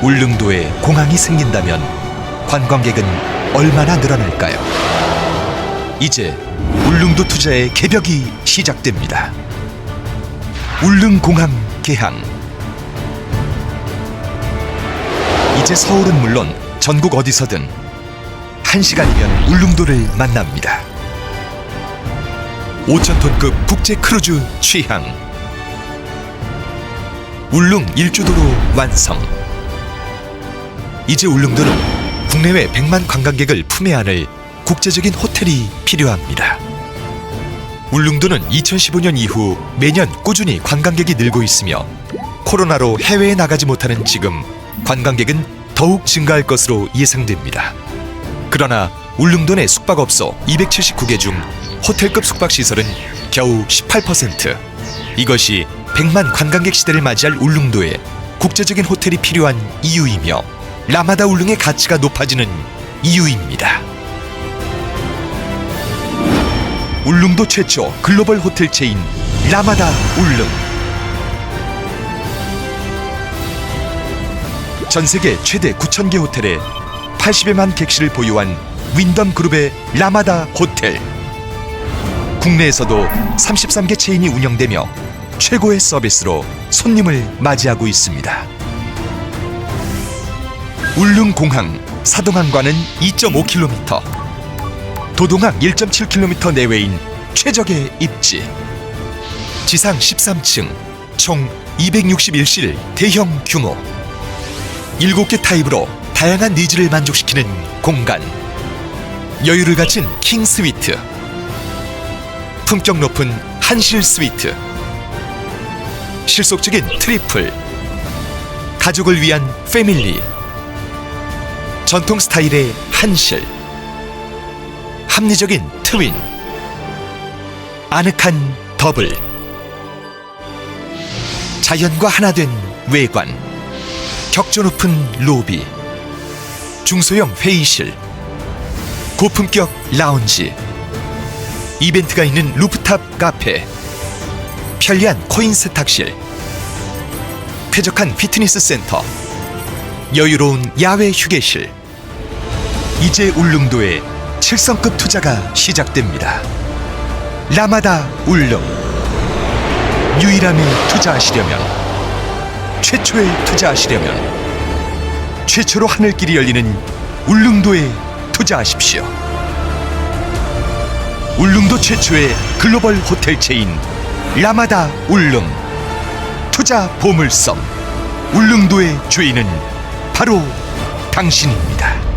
울릉도에 공항이 생긴다면 관광객은 얼마나 늘어날까요? 이제 울릉도 투자의 개벽이 시작됩니다. 울릉공항 개항. 이제 서울은 물론 전국 어디서든 한 시간이면 울릉도를 만납니다. 5,000톤급 국제 크루즈 취항. 울릉 일주도로 완성. 이제 울릉도는 국내외 100만 관광객을 품에 안을 국제적인 호텔이 필요합니다. 울릉도는 2015년 이후 매년 꾸준히 관광객이 늘고 있으며 코로나로 해외에 나가지 못하는 지금 관광객은 더욱 증가할 것으로 예상됩니다. 그러나 울릉도 내 숙박업소 279개 중 호텔급 숙박 시설은 겨우 18%. 이것이 100만 관광객 시대를 맞이할 울릉도에 국제적인 호텔이 필요한 이유이며 라마다 울릉의 가치가 높아지는 이유입니다. 울릉도 최초 글로벌 호텔 체인 라마다 울릉. 전 세계 최대 9,000개 호텔에 80여만 객실을 보유한 윈덤 그룹의 라마다 호텔. 국내에서도 33개 체인이 운영되며 최고의 서비스로 손님을 맞이하고 있습니다. 울릉공항 사동항과는 2.5km, 도동항 1.7km 내외인 최적의 입지. 지상 13층, 총 261실 대형 규모. 7개 타입으로 다양한 니즈를 만족시키는 공간. 여유를 갖춘 킹 스위트. 품격 높은 한실 스위트. 실속적인 트리플. 가족을 위한 패밀리. 전통 스타일의 한실. 합리적인 트윈. 아늑한 더블. 자연과 하나 된 외관. 격조 높은 로비. 중소형 회의실. 고품격 라운지. 이벤트가 있는 루프탑 카페. 편리한 코인 세탁실. 쾌적한 피트니스 센터. 여유로운 야외 휴게실. 이제 울릉도에 7성급 투자가 시작됩니다. 라마다 울릉. 유일함에 투자하시려면 최초에 투자하시려면 최초로 하늘길이 열리는 울릉도에 투자하십시오. 울릉도 최초의 글로벌 호텔 체인 라마다 울릉 투자 보물섬 울릉도의 주인은 바로 당신입니다.